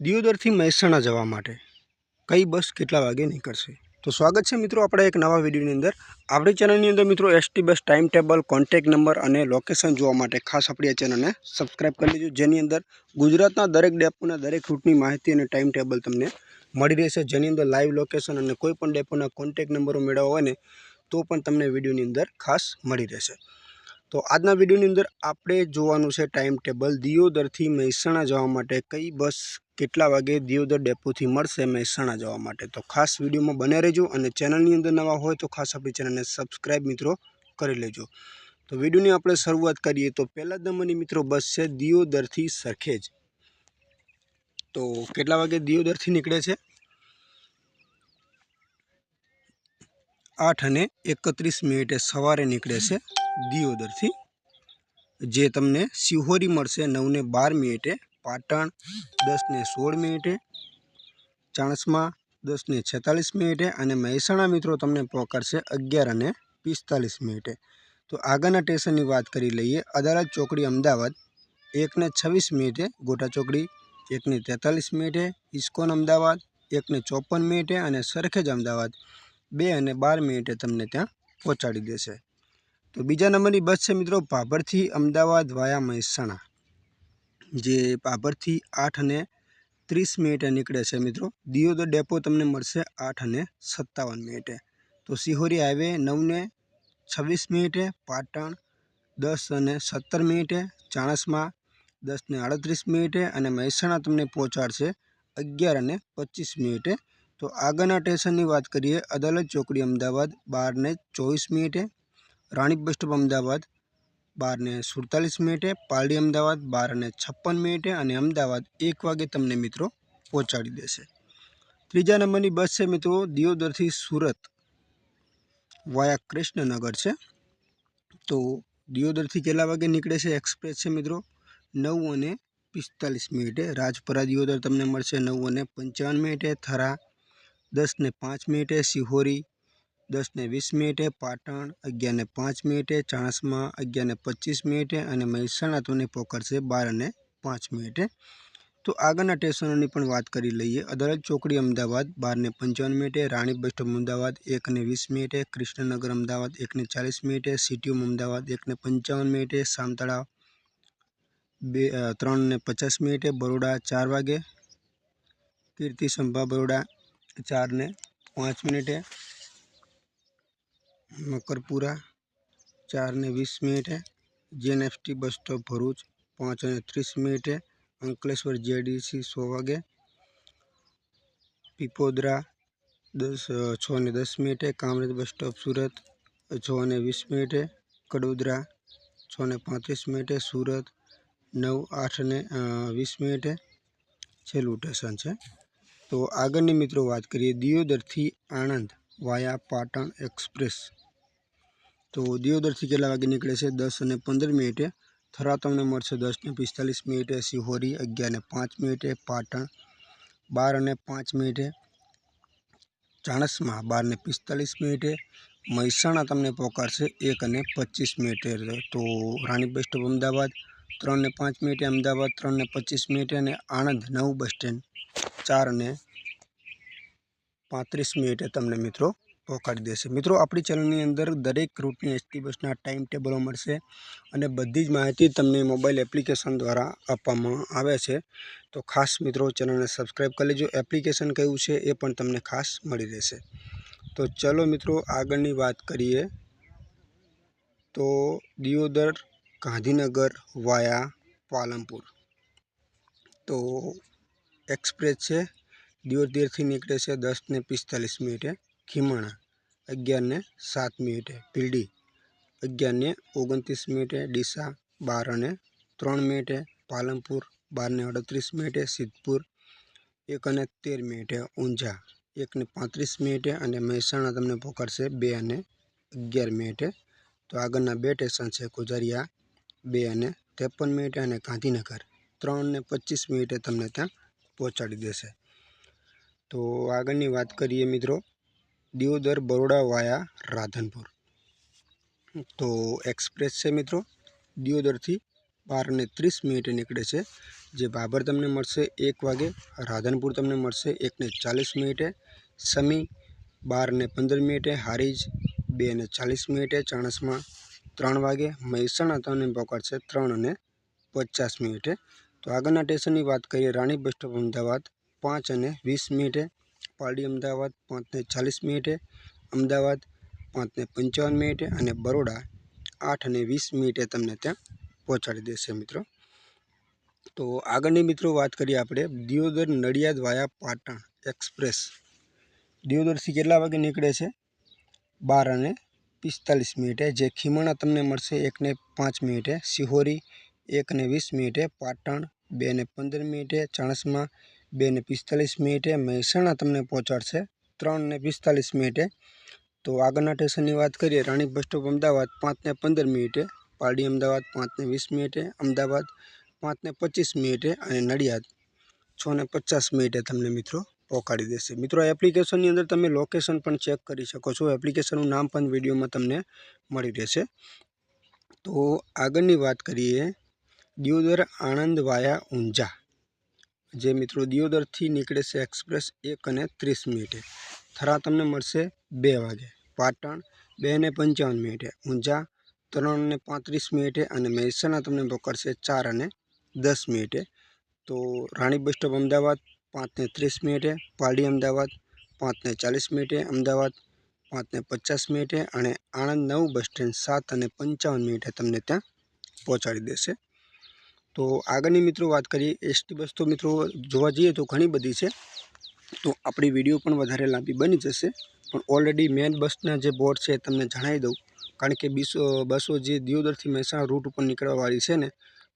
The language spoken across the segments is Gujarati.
દિયોદરથી મહેસાણા જવા માટે. કઈ બસ કેટલા વાગે નીકળશે? તો સ્વાગત છે મિત્રો આપણા એક નવા વિડીયોની અંદર. આપણી ચેનલની અંદર મિત્રો ST bus time table, contact number અને લોકેશન જોવા માટે ખાસ આપણી આ ચેનલને સબસ્ક્રાઈબ કરી લેજો, જેની અંદર ગુજરાતના દરેક ડેપોના દરેક રૂટની માહિતી અને ટાઈમ ટેબલ તમને મળી રહેશે. જેની અંદર લાઈવ લોકેશન અને કોઈ પણ ડેપોના કોન્ટેક નંબરો મેળવવા હોય ને, તો પણ તમને વિડીયોની અંદર ખાસ મળી રહેશે. તો આજના વિડીયોની અંદર આપણે જોવાનું છે ટાઈમ ટેબલ, દિયોદરથી મહેસાણા જવા માટે કઈ બસ કેટલા વાગે દિયોદર ડેપોથી મળશે મહેસાણા જવા માટે. તો ખાસ વિડીયોમાં બને રહેજો અને ચેનલની અંદર નવા હોય તો ખાસ આપણી ચેનલને સબસ્ક્રાઈબ મિત્રો કરી લેજો. તો વિડીયોની આપણે શરૂઆત કરીએ તો પહેલા નંબરની મિત્રો બસ છે દિયોદરથી સરખેજ. તો કેટલા વાગે દિયોદરથી નીકળે છે? આઠ અને એકત્રીસ મિનિટે સવારે નીકળે છે દિયોદરથી જે તમને સિહોરી મળશે નવને બાર મિનિટે પાટણ દસને સોળ મિનિટે, ચાણસમાં દસને છેતાલીસ મિનિટે અને મહેસાણા મિત્રો તમને પહોંચાડશે અગિયાર અને પિસ્તાલીસ મિનિટે. તો આગળના સ્ટેશનની વાત કરી લઈએ, અદાલત ચોકડી અમદાવાદ, એકને છવ્વીસ મિનિટે ગોટા ચોકડી, એકને તેતાલીસ મિનિટે ઇસ્કોન અમદાવાદ, એકને ચોપન મિનિટે અને સરખેજ અમદાવાદ. બે અને બાર મિનિટે તમને ત્યાં પહોંચાડી દેશે. તો બીજા નંબરની બસ છે મિત્રો, ભાભરથી અમદાવાદ વાયા મહેસાણા. જે ભાભરથી આઠ અને ત્રીસ મિનિટે નીકળે છે મિત્રો. દિયોદર ડેપો તમને મળશે આઠ અને સત્તાવન મિનિટે. તો સિહોરી હાઈવે નવને છવ્વીસ મિનિટે, પાટણ દસ અને સત્તર મિનિટે, ચાણસમાં દસને આડત્રીસ મિનિટે અને મહેસાણા તમને પહોંચાડશે અગિયાર અને પચીસ મિનિટે. તો આગળના સ્ટેશનની વાત કરીએ, અદાલત ચોકડી અમદાવાદ બારને ચોવીસ મિનિટે, રાણીપ બસ સ્ટોપ અમદાવાદ બારને સુડતાલીસ મિનિટે, પાલડી અમદાવાદ બાર અને છપ્પન મિનિટે અને અમદાવાદ એક વાગે તમને મિત્રો પહોંચાડી દેશે. ત્રીજા નંબરની બસ છે મિત્રો દિયોદરથી સુરત વાયા કૃષ્ણનગર છે. તો દિયોદરથી કેટલા વાગે નીકળે છે એક્સપ્રેસ છે મિત્રો? નવ અને પિસ્તાલીસ મિનિટે. રાજપરા દિયોદર તમને મળશે નવ અને પંચાવન મિનિટે, થરા દસ ને પાંચ મિનિટે સિહોરી દસ ને વીસ મિનિટે, પાટણ અગિયાર ને પાંચ મિનિટે, ચાણસમાં અગિયાર ને પચીસ મિનિટે અને મહેસાણા તમને પોકરશે બાર અને પાંચ મિનિટે. તો આગળના સ્ટેશનોની પણ વાત કરી લઈએ. અદાલત ચોકડી અમદાવાદ બારને પંચાવન મિનિટે, રાણી બસ સ્ટોપ અમદાવાદ એકને વીસ મિનિટે, કૃષ્ણનગર અમદાવાદ એકને ચાલીસ મિનિટે સિટીઓમ અમદાવાદ એકને પંચાવન મિનિટે, સામતળા બે ત્રણ ને પચાસ મિનિટે, બરોડા ચાર વાગે કીર્તિ સંભા બરોડા ચાર ને પાંચ મિનિટે મકરપુરા ચાર ને વીસ મિનિટે જેએનએફટી બસ સ્ટોપ ભરૂચ પાંચ અને ત્રીસ મિનિટે અંકલેશ્વર જેડીસી સો વાગે પીપોદરા દસ છ ને દસ મિનિટે કામરેજ બસ સ્ટોપ સુરત છ અને વીસ મિનિટે કડોદરા છ ને પાંત્રીસ મિનિટે સુરત નવ આઠ ને વીસ મિનિટે છેલ્લું સ્ટેશન છે તો આગળની મિત્રો વાત કરીએ દિયોદરથી આણંદ વાયા પાટણ એક્સપ્રેસ તો દિયોદરથી કેટલા વાગે નીકળે છે? દસ અને પંદર મિનિટે. થરા તમને મળશે દસ ને પિસ્તાલીસ મિનિટે. સિહોરી અગિયાર ને પાંચ મિનિટે. પાટણ બાર અને પાંચ મિનિટે. ચાણસમાં બાર ને પિસ્તાલીસ મિનિટે. મહેસાણા તમને પહોંચાડશે એક અને પચીસ મિનિટે. તો રાણી બસ સ્ટોપ અમદાવાદ, ત્રણ ને પાંચ મિનિટે અમદાવાદ, ત્રણ ને પચીસ મિનિટે અને આણંદ નવું બસ સ્ટેન્ડ, ચાર અને પાંત્રીસ મિનિટે. તમને મિત્રો પહોંચાડી દેશે. મિત્રો, આપણી ચેનલની અંદર દરેક રૂટની એસટી બસના ટાઈમ ટેબલો મળશે અને બધી જ માહિતી તમને મોબાઈલ એપ્લિકેશન દ્વારા આપવામાં આવે છે. તો ખાસ મિત્રો, ચેનલને સબસ્ક્રાઈબ કરી લેજો. એપ્લિકેશન કયું છે એ પણ તમને ખાસ મળી રહેશે. તો ચલો મિત્રો, આગળની વાત કરીએ તો દિયોદર ગાંધીનગર વાયા પાલનપુર. તો એક્સપ્રેસ છે, દિયોદરથી નીકળે છે દસ ને પિસ્તાલીસ મિનિટે. ખીમણા અગિયાર ને સાત મિનિટે ભીલડી અગિયાર ને ઓગણત્રીસ મિનિટે, ડીસા બાર અને ત્રણ મિનિટે, પાલનપુર બાર ને અડત્રીસ મિનિટે, સિદ્ધપુર એક અને તેર મિનિટે, ઊંઝા એક ને પાંત્રીસ મિનિટે અને મહેસાણા તમને પકડશે બે અને અગિયાર મિનિટે. તો આગળના બે સ્ટેશન છે કોજારિયા બે અને ત્રેપન મિનિટે અને ગાંધીનગર, ત્રણ ને પચીસ મિનિટે તમને ત્યાં પહોંચાડી દેશે. તો આગળની વાત કરીએ મિત્રો દિયોદર બરોડા વાયા રાધનપુર. તો એક્સપ્રેસ છે મિત્રો, દિયોદરથી બાર અને ત્રીસ મિનિટે નીકળે છે. જે બાબર તમને મળશે એક વાગે, રાધનપુર તમને મળશે એકને ચાલીસ મિનિટે, સમી બાર ને પંદર મિનિટે, હારીજ બે ને ચાલીસ મિનિટે, ચાણસમાં ત્રણ વાગે, મહેસાણા તમને પકડશે ત્રણ અને પચાસ મિનિટે. તો આગળના સ્ટેશનની વાત કરીએ, રાણી બસ સ્ટોપ અમદાવાદ પાંચ અને વીસ મિનિટે પાલડી અમદાવાદ પાંચને ચાલીસ મિનિટે, અમદાવાદ પાંચને પંચાવન મિનિટે અને બરોડા આઠ અને વીસ મિનિટે તમને ત્યાં પહોંચાડી દેશે મિત્રો. તો આગળની મિત્રો વાત કરીએ આપણે દિયોદર નડિયાદ વાયા પાટણ એક્સપ્રેસ. દિયોદરથી કેટલા વાગે નીકળે છે? બાર અને પિસ્તાલીસ મિનિટે. જે ખીમણા તમને મળશે એકને પાંચ મિનિટે. સિહોરી એકને વીસ મિનિટે. પાટણ બે ને પંદર મિનિટે. ચાણસમાં બે ને પિસ્તાલીસ મિનિટે મહેસાણા તમને પહોંચાડશે ત્રણ ને પિસ્તાલીસ મિનિટે. તો આગળના સ્ટેશનની વાત કરીએ રાણી બસ સ્ટોપ અમદાવાદ પાંચ ને પંદર મિનિટે, પારડી અમદાવાદ પાંચ ને વીસ મિનિટે, અમદાવાદ પાંચ ને પચીસ મિનિટે અને નડિયાદ છ ને પચાસ મિનિટે તમને મિત્રો પહોંચાડી દેશે. મિત્રો, આ એપ્લિકેશનની અંદર તમે લોકેશન પણ ચેક કરી શકો છો. એપ્લિકેશનનું નામ પણ વિડીયોમાં તમને મળી રહેશે. તો આગળની વાત કરીએ, દિયોદર આણંદ વાયા ઊંઝા. જે મિત્રો દિયોદરથી નીકળે છે એક્સપ્રેસ એક અને ત્રીસ મિનિટે. થરા તમને મળશે બે વાગે. પાટણ બે ને પંચાવન મિનિટે. ઊંઝા ત્રણ ને પાંત્રીસ મિનિટે અને મહેસાણા તમને પકડશે ચાર અને દસ મિનિટે. તો રાણી બસ સ્ટોપ અમદાવાદ પાંચ ને ત્રીસ મિનિટે, પાલડી અમદાવાદ પાંચ ને ચાલીસ મિનિટે, અમદાવાદ પાંચ ને પચાસ મિનિટે અને આણંદ નવું બસ સ્ટેન્ડ સાત અને પંચાવન મિનિટે તમને ત્યાં પહોંચાડી દેશે. તો આગળની મિત્રો વાત કરીએ, એસટી બસ તો મિત્રો જોવા જઈએ તો ઘણી બધી છે. તો આપણી વીડિયો પણ વધારે લાંબી બની જશે. પણ ઓલરેડી મેન બસના જે બોર્ડ છે તમને જણાવી દઉં. કારણ કે બીસો બસો જે દિયોદરથી મહેસાણા રૂટ ઉપર નીકળવાવાળી છે ને,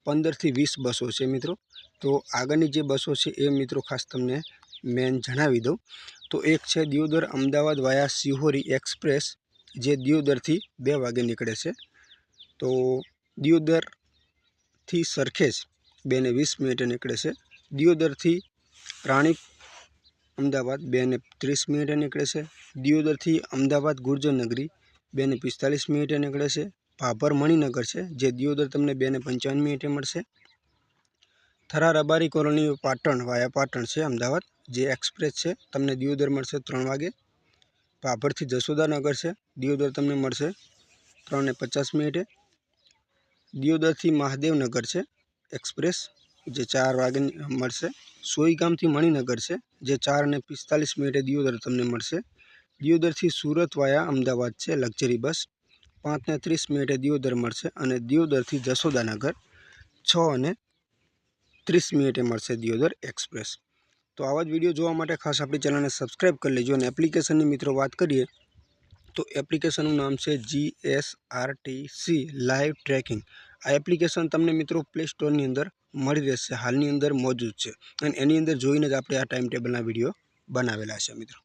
પંદરથી વીસ બસો છે મિત્રો. તો આગળની જે બસો છે એ મિત્રો ખાસ તમને મેન જણાવી દઉં. તો એક છે દિયોદર અમદાવાદ વાયા સિહોરી એક્સપ્રેસ, જે દિયોદરથી બે વાગે નીકળે છે. તો દિયોદરથી સરખેજ બે ને વીસ મિનિટે નીકળે છે. દિયોદરથી રાણીપ અમદાવાદ બે ને ત્રીસ મિનિટે નીકળે છે. દિયોદરથી અમદાવાદ ગુર્જરનગરી બે ને પિસ્તાલીસ મિનિટે નીકળે છે. ભાભર મણિનગર છે, જે દિયોદર તમને બે ને પંચાવન મિનિટે મળશે. થરા રબારી કોલોની પાટણ, વાયા પાટણ છે અમદાવાદ, જે એક્સપ્રેસ છે, તમને દિયોદર મળશે ત્રણ વાગે. ભાભરથી જશોદાનગર છે, દિયોદર તમને મળશે ત્રણ ને પચાસ મિનિટે. દિયોદરથી મહાદેવનગર છે. એક્સપ્રેસ, જે ચાર વાગે મળશે. સોઈગામથી મણિનગર છે, જે ચાર અને પિસ્તાલીસ મિનિટે દિયોદર તમને મળશે. દિયોદરથી સુરત વાયા અમદાવાદ છે, લક્ઝરી બસ. પાંચ ને ત્રીસ મિનિટે દિયોદર મળશે અને દિયોદરથી જશોદાનગર છ અને ત્રીસ મિનિટે મળશે દિયોદર એક્સપ્રેસ. તો આવા જ વીડિયો જોવા માટે ખાસ આપણી ચેનલને સબસ્ક્રાઈબ કરી લેજો અને એપ્લિકેશનની મિત્રો વાત કરીએ તો એપ્લિકેશનનું નામ છે G S R T C, live tracking. આ એપ્લિકેશન તમને મિત્રો પ્લે સ્ટોરની અંદર મળી રહેશે. હાલની અંદર મોજૂદ છે. અને એની અંદર જોઈને જ આપણે આ ટાઈમ ટેબલના વીડિયો બનાવેલા છે મિત્રો.